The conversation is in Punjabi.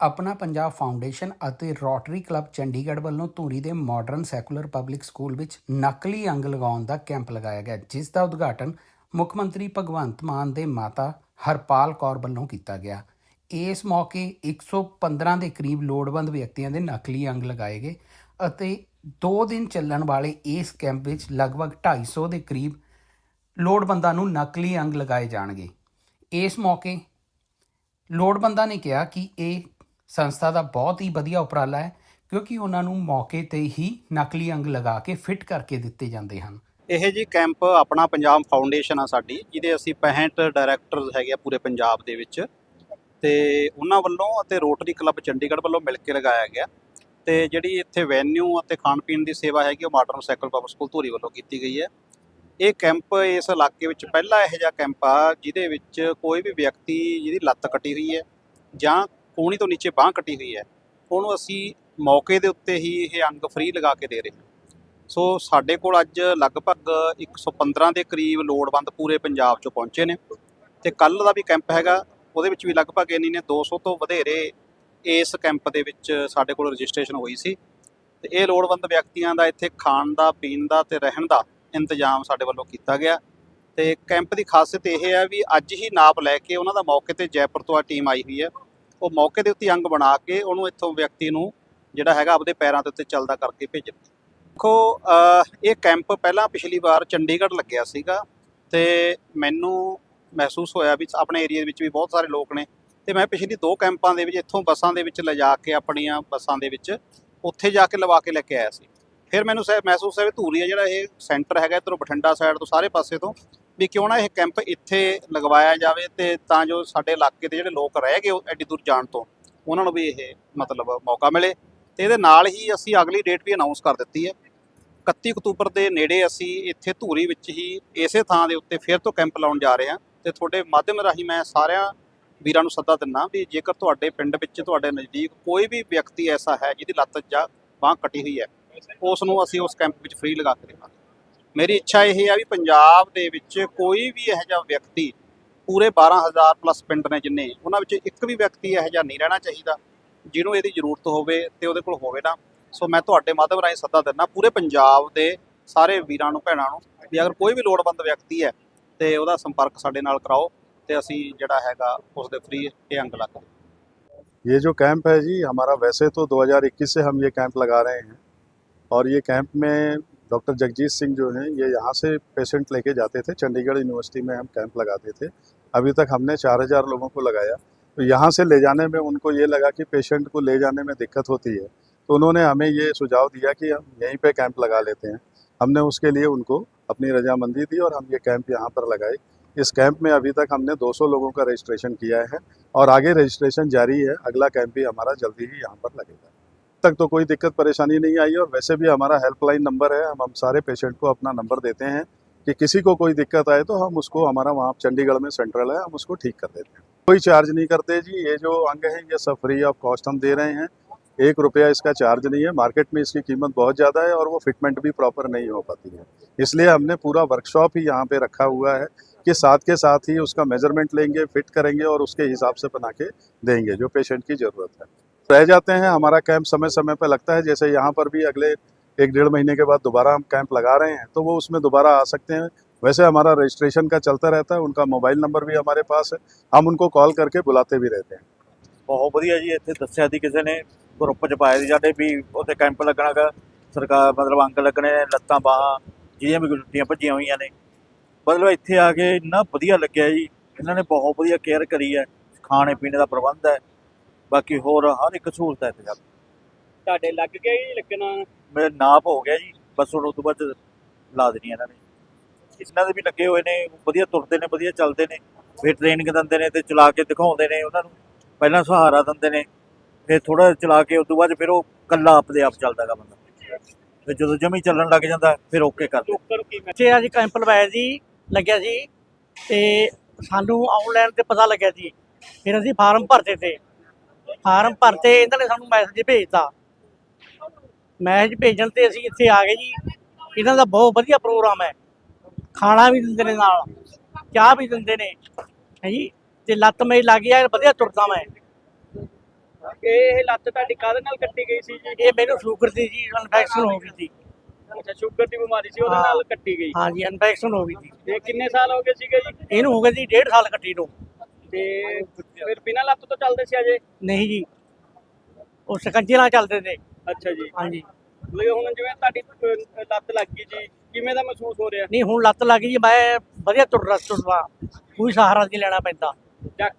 ਆਪਣਾ ਪੰਜਾਬ ਫਾਊਂਡੇਸ਼ਨ ਅਤੇ ਰੋਟਰੀ ਕਲੱਬ ਚੰਡੀਗੜ੍ਹ ਵੱਲੋਂ ਧੂਰੀ ਦੇ ਮਾਡਰਨ ਸੈਕੂਲਰ ਪਬਲਿਕ ਸਕੂਲ ਵਿੱਚ ਨਕਲੀ ਅੰਗ ਲਗਾਉਣ ਦਾ ਕੈਂਪ ਲਗਾਇਆ ਗਿਆ, ਜਿਸ ਦਾ ਉਦਘਾਟਨ ਮੁੱਖ ਮੰਤਰੀ ਭਗਵੰਤ ਮਾਨ ਦੇ ਮਾਤਾ ਹਰਪਾਲ ਕੌਰ ਵੱਲੋਂ ਕੀਤਾ ਗਿਆ। ਇਸ ਮੌਕੇ 115 ਦੇ ਕਰੀਬ ਲੋੜਵੰਦ ਵਿਅਕਤੀਆਂ ਦੇ ਨਕਲੀ ਅੰਗ ਲਗਾਏ ਗਏ ਅਤੇ 2 ਦਿਨ ਚੱਲਣ ਵਾਲੇ ਇਸ ਕੈਂਪ ਵਿੱਚ ਲਗਭਗ 250 ਦੇ ਕਰੀਬ ਲੋੜਵੰਦਾਂ ਨੂੰ ਨਕਲੀ ਅੰਗ ਲਗਾਏ ਜਾਣਗੇ। ਇਸ ਮੌਕੇ ਲੋੜਵੰਦਾਂ ਨੇ ਕਿਹਾ ਕਿ ਇਹ ਸੰਸਥਾ ਦਾ ਬਹੁਤ ਹੀ ਵਧੀਆ ਉਪਰਾਲਾ ਹੈ, ਕਿਉਂਕਿ ਉਹਨਾਂ ਨੂੰ ਮੌਕੇ ਤੇ ਹੀ ਨਕਲੀ ਅੰਗ ਲਗਾ ਕੇ ਫਿੱਟ ਕਰਕੇ ਦਿੱਤੇ ਜਾਂਦੇ ਹਨ। ਇਹ ਜੀ ਕੈਂਪ ਆਪਣਾ ਪੰਜਾਬ ਫਾਊਂਡੇਸ਼ਨ ਆ ਸਾਡੀ, ਜਿਹਦੇ ਅਸੀਂ 65 ਡਾਇਰੈਕਟਰਸ ਹੈਗੇ ਆ ਪੂਰੇ ਪੰਜਾਬ ਦੇ ਵਿੱਚ। ਤੇ ਉਹਨਾਂ ਵੱਲੋਂ ਅਤੇ ਰੋਟਰੀ ਕਲੱਬ ਚੰਡੀਗੜ੍ਹ ਵੱਲੋਂ ਮਿਲ ਕੇ ਲਗਾਇਆ ਗਿਆ। ਤੇ ਜਿਹੜੀ ਇੱਥੇ ਵੈਨਿਊ ਅਤੇ ਖਾਣ ਪੀਣ ਦੀ ਸੇਵਾ ਹੈਗੀ, ਉਹ modern cycle public school Dhuri ਵੱਲੋਂ ਕੀਤੀ ਗਈ ਹੈ। ਇਹ ਕੈਂਪ ਇਸ ਇਲਾਕੇ ਵਿੱਚ ਪਹਿਲਾ ਇਹੋ ਜਿਹਾ ਕੈਂਪ ਆ, ਜਿਹਦੇ ਵਿੱਚ ਕੋਈ ਵੀ ਵਿਅਕਤੀ ਜਿਹਦੀ ਲੱਤ ਕੱਟੀ ਹੋਈ ਹੈ ਜਾਂ ਕੋਣੀ ਤੋਂ ਨੀਚੇ ਬਾਹ ਕੱਟੀ ਹੋਈ ਹੈ, ਉਹਨੂੰ ਅਸੀਂ ਮੌਕੇ ਦੇ ਉੱਤੇ ਹੀ ਇਹ ਅੰਗ ਫ੍ਰੀ ਲਗਾ ਕੇ ਦੇ ਰਹੇ ਹਾਂ। ਸੋ ਸਾਡੇ ਕੋਲ ਅੱਜ ਲਗਭਗ 115 ਦੇ ਕਰੀਬ ਲੋੜਵੰਦ ਪੂਰੇ ਪੰਜਾਬ ਚੋਂ ਪਹੁੰਚੇ ਨੇ ਤੇ ਕੱਲ ਦਾ ਵੀ ਕੈਂਪ ਹੈਗਾ, ਉਹਦੇ ਵਿੱਚ ਵੀ ਲਗਭਗ ਇੰਨੀ ਨੇ 200 ਤੋਂ ਵਧੇਰੇ ਇਸ ਕੈਂਪ ਦੇ ਵਿੱਚ ਸਾਡੇ ਕੋਲ ਰਜਿਸਟ੍ਰੇਸ਼ਨ ਹੋਈ ਸੀ। ਤੇ ਇਹ ਲੋੜਵੰਦ ਵਿਅਕਤੀਆਂ ਦਾ ਇੱਥੇ ਖਾਣ ਦਾ, ਪੀਣ ਦਾ ਤੇ ਰਹਿਣ ਦਾ ਇੰਤਜ਼ਾਮ ਸਾਡੇ ਵੱਲੋਂ ਕੀਤਾ ਗਿਆ। ਤੇ ਕੈਂਪ ਦੀ ਖਾਸੀਅਤ ਇਹ ਹੈ ਵੀ ਅੱਜ ਹੀ ਨਾਪ ਲੈ ਕੇ ਉਹਨਾਂ ਦਾ ਮੌਕੇ ਤੇ ਜੈਪੁਰ ਤੋਂ ਆ ਟੀਮ ਆਈ ਹੋਈ ਹੈ। ਉਹ ਮੌਕੇ ਦੇ ਉੱਤੇ ਅੰਗ ਬਣਾ ਕੇ ਉਹਨੂੰ ਇੱਥੋਂ ਵਿਅਕਤੀ ਨੂੰ ਜਿਹੜਾ ਹੈਗਾ ਆਪਦੇ ਪੈਰਾਂ ਦੇ ਉੱਤੇ ਚੱਲਦਾ ਕਰਕੇ ਭੇਜਣ ਦੇਖੋ ਇਹ ਕੈਂਪ ਪਹਿਲਾਂ ਪਿਛਲੀ ਵਾਰ ਚੰਡੀਗੜ੍ਹ ਲੱਗਿਆ ਸੀਗਾ ਤੇ ਮੈਨੂੰ ਮਹਿਸੂਸ ਹੋਇਆ ਵੀ ਆਪਣੇ ਏਰੀਆ ਵਿੱਚ ਵੀ ਬਹੁਤ ਸਾਰੇ ਲੋਕ ਨੇ ਤੇ ਮੈਂ ਪਿਛਲੀ ਦੋ ਕੈਂਪਾਂ ਦੇ ਵਿੱਚ ਇੱਥੋਂ ਬੱਸਾਂ ਦੇ ਵਿੱਚ ਲਿਜਾ ਕੇ ਆਪਣੀਆਂ ਬੱਸਾਂ ਦੇ ਵਿੱਚ ਉੱਥੇ ਜਾ ਕੇ ਲਵਾ ਕੇ ਲੈ ਕੇ ਆਇਆ ਸੀ। ਫਿਰ ਮੈਨੂੰ ਸਹਿ ਮਹਿਸੂਸ ਹੋਇਆ ਵੀ ਧੂਰੀ ਆ ਜਿਹੜਾ ਇਹ ਸੈਂਟਰ ਹੈਗਾ ਇੱਧਰੋਂ ਬਠਿੰਡਾ ਸਾਈਡ ਤੋਂ ਸਾਰੇ ਪਾਸੇ ਤੋਂ, ਵੀ ਕਿਉਂ ਨਾ ਇਹ ਕੈਂਪ ਇੱਥੇ ਲਗਵਾਇਆ ਜਾਵੇ ਤੇ ਤਾਂ ਜੋ ਸਾਡੇ ਇਲਾਕੇ ਦੇ ਜਿਹੜੇ ਲੋਕ ਰਹਿ ਗਏ ਉਹ ਐਡੀ ਦੂਰ ਜਾਣ ਤੋਂ, ਉਹਨਾਂ ਨੂੰ ਵੀ ਇਹ ਮਤਲਬ ਮੌਕਾ ਮਿਲੇ। ਤੇ ਇਹਦੇ ਨਾਲ ਹੀ ਅਸੀਂ ਅਗਲੀ ਡੇਟ ਵੀ ਅਨਾਉਂਸ ਕਰ ਦਿੱਤੀ ਹੈ। 31 ਅਕਤੂਬਰ ਦੇ ਨੇੜੇ ਅਸੀਂ ਇੱਥੇ ਧੂਰੀ ਵਿੱਚ ਹੀ ਇਸੇ ਥਾਂ ਦੇ ਉੱਤੇ ਫਿਰ ਤੋਂ ਕੈਂਪ ਲਾਉਣ ਜਾ ਰਹੇ ਹਾਂ ਤੇ ਤੁਹਾਡੇ ਮਾਧਿਅਮ ਰਾਹੀਂ ਮੈਂ ਸਾਰਿਆਂ ਵੀਰਾਂ ਨੂੰ ਸੱਦਾ ਦਿੰਦਾ ਵੀ ਜੇਕਰ ਤੁਹਾਡੇ ਪਿੰਡ ਵਿੱਚ, ਤੁਹਾਡੇ ਨਜ਼ਦੀਕ ਕੋਈ ਵੀ ਵਿਅਕਤੀ ਐਸਾ ਹੈ ਜਿਹਦੀ ਲੱਤ ਜਾਂ ਬਾਂਹ ਕੱਟੀ ਹੋਈ ਹੈ ਉਸ ਨੂੰ ਅਸੀਂ ਉਸ ਕੈਂਪ ਵਿੱਚ ਫ੍ਰੀ ਲਗਾ ਕੇ ਦੇਵਾਂਗੇ ਮੇਰੀ ਇੱਛਾ ਇਹ ਹੈ ਵੀ ਪੰਜਾਬ ਦੇ ਵਿੱਚ ਕੋਈ ਵੀ ਇਹੋ ਜਿਹਾ ਵਿਅਕਤੀ ਪੂਰੇ 12000 ਪਲੱਸ ਪਿੰਡ ਨੇ ਜਿੰਨੇ ਉਹਨਾਂ ਵਿੱਚ ਇੱਕ ਵੀ ਵਿਅਕਤੀ ਇਹੋ ਜਿਹਾ ਨਹੀਂ ਰਹਿਣਾ ਚਾਹੀਦਾ ਜਿਹਨੂੰ ਇਹਦੀ ਜ਼ਰੂਰਤ ਹੋਵੇ ਤੇ ਉਹਦੇ ਕੋਲ ਹੋਵੇ ਨਾ ਸੋ ਮੈਂ ਤੁਹਾਡੇ ਮਾਧਵ ਰਾਹੀਂ ਸੱਦਾ ਦਿੰਦਾ ਪੂਰੇ ਪੰਜਾਬ ਦੇ ਸਾਰੇ ਵੀਰਾਂ ਨੂੰ ਭੈਣਾਂ ਨੂੰ ਵੀ ਅਗਰ ਕੋਈ ਵੀ ਲੋੜਵੰਦ ਵਿਅਕਤੀ ਹੈ ਤੇ ਉਹਦਾ ਸੰਪਰਕ ਸਾਡੇ ਨਾਲ ਕਰਾਓ ਤੇ ਅਸੀਂ ਜਿਹੜਾ ਹੈਗਾ ਉਸ ਦੇ ਫ੍ਰੀ ਇਹ ਅੰਗ ਲੱਗ ये जो कैंप है जी हमारा वैसे तो 2021 से हम ये कैंप लगा रहे हैं और ये कैंप में डॉक्टर जगजीत सिंह जो हैं, ये यहाँ से पेशेंट लेके जाते थे। चंडीगढ़ यूनिवर्सिटी में हम कैंप लगाते थे। अभी तक हमने 4000 लोगों को लगाया। तो यहाँ से ले जाने में उनको ये लगा कि पेशेंट को ले जाने में दिक्कत होती है। तो उन्होंने हमें ये सुझाव दिया कि हम यहीं पे कैंप लगा लेते हैं। हमने उसके लिए उनको अपनी रजामंदी दी और हम ये कैंप यहाँ पर लगाए। इस कैंप में अभी तक हमने 200 लोगों का रजिस्ट्रेशन किया है और आगे रजिस्ट्रेशन जारी है। अगला कैंप भी हमारा जल्दी ही यहाँ पर लगेगा। तक तो कोई दिक्कत, परेशानी नहीं आई और वैसे भी हमारा हेल्पलाइन नंबर है। हम हम सारे पेशेंट को अपना नंबर देते हैं कि किसी को कोई दिक्कत आए तो हम उसको, हमारा वहाँ चंडीगढ़ में सेंट्रल है, हम उसको ठीक कर देते हैं। कोई चार्ज नहीं करते जी। ये जो अंग है, ये सब फ्री ऑफ़ कॉस्ट हम दे रहे हैं। एक रुपया इसका चार्ज नहीं है। मार्केट में इसकी कीमत बहुत ज़्यादा है और वो फिटमेंट भी प्रॉपर नहीं हो पाती है। इसलिए हमने पूरा वर्कशॉप ही यहाँ पे रखा हुआ है कि साथ के साथ ही उसका मेज़रमेंट लेंगे फिट करेंगे और उसके हिसाब से बना के देंगे, जो पेशेंट की ज़रूरत है। रह जाते हैं हमारा कैंप समय समय पर लगता है जैसे यहाँ पर भी अगले एक डेढ़ महीने के बाद दोबारा हम कैंप लगा रहे हैं तो वो उसमें दोबारा आ सकते हैं वैसे हमारा रजिस्ट्रेशन का चलता रहता है उनका मोबाइल नंबर भी हमारे पास है हम उनको कॉल करके बुलाते भी रहते हैं ਬਹੁਤ ਵਧੀਆ ਜੀ ਇੱਥੇ ਦੱਸਿਆ ਸੀ ਕਿਸੇ ਨੇ ਗਰੁੱਪ ਚ ਪਾਇਆ ਸੀ ਸਾਡੇ ਵੀ ਉੱਥੇ ਕੈਂਪ ਲੱਗਣਾਗਾ ਸਰਕਾਰ ਮਤਲਬ ਅੰਗ ਲੱਗਣੇ ਨੇ ਲੱਤਾਂ ਬਾਹਾਂ ਜਿਹੜੀਆਂ ਵੀ ਟੁੱਟੀਆਂ ਭੱਜੀਆਂ ਹੋਈਆਂ ਨੇ ਮਤਲਬ ਇੱਥੇ ਆ ਕੇ ਇੰਨਾ ਵਧੀਆ ਲੱਗਿਆ ਜੀ ਇਹਨਾਂ ਨੇ ਬਹੁਤ ਵਧੀਆ ਕੇਅਰ ਕਰੀ ਹੈ ਖਾਣੇ ਪੀਣੇ ਦਾ ਪ੍ਰਬੰਧ ਹੈ ਬਾਕੀ ਹੋਰ ਹਰ ਇੱਕ ਸਹੂਲਤ ਹੈ ਸਭ ਤੁਹਾਡੇ ਲੱਗ ਗਿਆ ਜੀ ਲੱਗਣਾ? ਮੇਰੇ ਨਾਪ ਹੋ ਗਿਆ ਜੀ ਬਸ ਹੁਣ ਉਸ ਤੋਂ ਬਾਅਦ ਲਾ ਦੇਣੀ ਇਹਨਾਂ ਨੇ। ਇਹਨਾਂ ਦੇ ਵੀ ਲੱਗੇ ਹੋਏ ਨੇ ਵਧੀਆ ਤੁਰਦੇ ਨੇ ਵਧੀਆ ਚੱਲਦੇ ਨੇ। ਫਿਰ ਟ੍ਰੇਨਿੰਗ ਦਿੰਦੇ ਨੇ ਤੇ ਚਲਾ ਕੇ ਦਿਖਾਉਂਦੇ ਨੇ ਉਹਨਾਂ ਨੂੰ। ਪਹਿਲਾਂ ਸਹਾਰਾ ਦਿੰਦੇ ਨੇ ਫਿਰ ਥੋੜਾ ਚਲਾ ਕੇ ਉਸ ਤੋਂ ਬਾਅਦ ਫਿਰ ਉਹ ਕੱਲਾ ਆਪਦੇ ਆਪ ਚੱਲਦਾਗਾ ਬੰਦਾ ਤੇ ਜਦੋਂ ਜਮੀ ਚੱਲਣ ਲੱਗ ਜਾਂਦਾ ਫਿਰ ਓਕੇ ਕਰ ਦਿੰਦੇ। ਅੱਜ ਕੈਂਪ ਲਵਾਇਆ ਜੀ ਲੱਗਿਆ ਸੀ ਤੇ ਸਾਨੂੰ ਆਨਲਾਈਨ ਤੇ ਪਤਾ ਲੱਗਿਆ ਸੀ ਫਿਰ ਅਸੀਂ ਫਾਰਮ ਭਰਤੇ ਤੇ ਫਾਰਮ ਭਰਤੇ ਇਹਨਾਂ ਨੇ ਸਾਨੂੰ ਮੈਸੇਜ ਭੇਜਤਾ। ਮੈਸੇਜ ਭੇਜਣ ਤੇ ਅਸੀਂ ਇੱਥੇ ਆ ਗਏ ਜੀ। ਇਹਨਾਂ ਦਾ ਬਹੁਤ ਵਧੀਆ ਪ੍ਰੋਗਰਾਮ ਹੈ। ਖਾਣਾ ਵੀ ਦਿੰਦੇ ਨੇ ਨਾਲ ਚਾਹ ਵੀ ਦਿੰਦੇ ਨੇ। ਹੈ ਜੀ? ਤੇ ਲੱਤ ਮੇਰੀ ਲੱਗ ਗਿਆ ਵਧੀਆ ਤੁਰਦਾ ਮੈਂ। ਇਹ ਲੱਤ ਤੁਹਾਡੀ ਕਾਹਦੇ ਨਾਲ ਕੱਟੀ ਗਈ ਸੀ ਜੀ? ਇਹ ਮੈਨੂੰ ਸ਼ੂਗਰ ਦੀ ਜੀ ਇਨਫੈਕਸ਼ਨ ਹੋ ਗਈ ਸੀ। ਅੱਛਾ ਸ਼ੂਗਰ ਦੀ ਬਿਮਾਰੀ ਸੀ ਉਹਦੇ। ਨਾਲ ਕੱਟੀ ਗਈ। ਹਾਂ ਜੀ ਇਨਫੈਕਸ਼ਨ ਹੋ ਗਈ ਸੀ। ਤੇ ਕਿੰਨੇ ਸਾਲ ਹੋ ਗਏ ਸੀਗੇ ਜੀ? ਇਹਨੂੰ ਹੋ ਗਏ ਜੀ ਡੇਢ ਸਾਲ ਕੱਟੀ ਨੂੰ। ਤੇ ਫਿਰ ਬਿਨਾਂ ਲੱਤ ਤੋਂ ਚੱਲਦੇ ਸੀ ਅਜੇ? ਨਹੀਂ ਜੀ। ਉਹ ਸਕੰਜੇ ਨਾਲ ਚੱਲਦੇ ਨੇ। ਅੱਛਾ ਜੀ। ਹਾਂ ਜੀ ਮਤਲਬ ਹੁਣ ਜਿਵੇਂ ਤੁਹਾਡੀ ਅਹ, ਲੱਤ ਲੱਗ ਗਈ ਜੀ ਕਿਵੇਂ ਦਾ ਮਹਿਸੂਸ ਹੋ ਰਿਹਾ? ਨਹੀਂ ਹੁਣ ਲੱਤ ਲੱਗ ਗਈ ਮੈਂ ਵਧੀਆ ਤੁਰ ਤੁਰਵਾ। ਕੋਈ ਸਹਾਰਾ ਨਹੀਂ ਲੈਣਾ ਪੈਂਦਾ। ਡਾਕਟਰ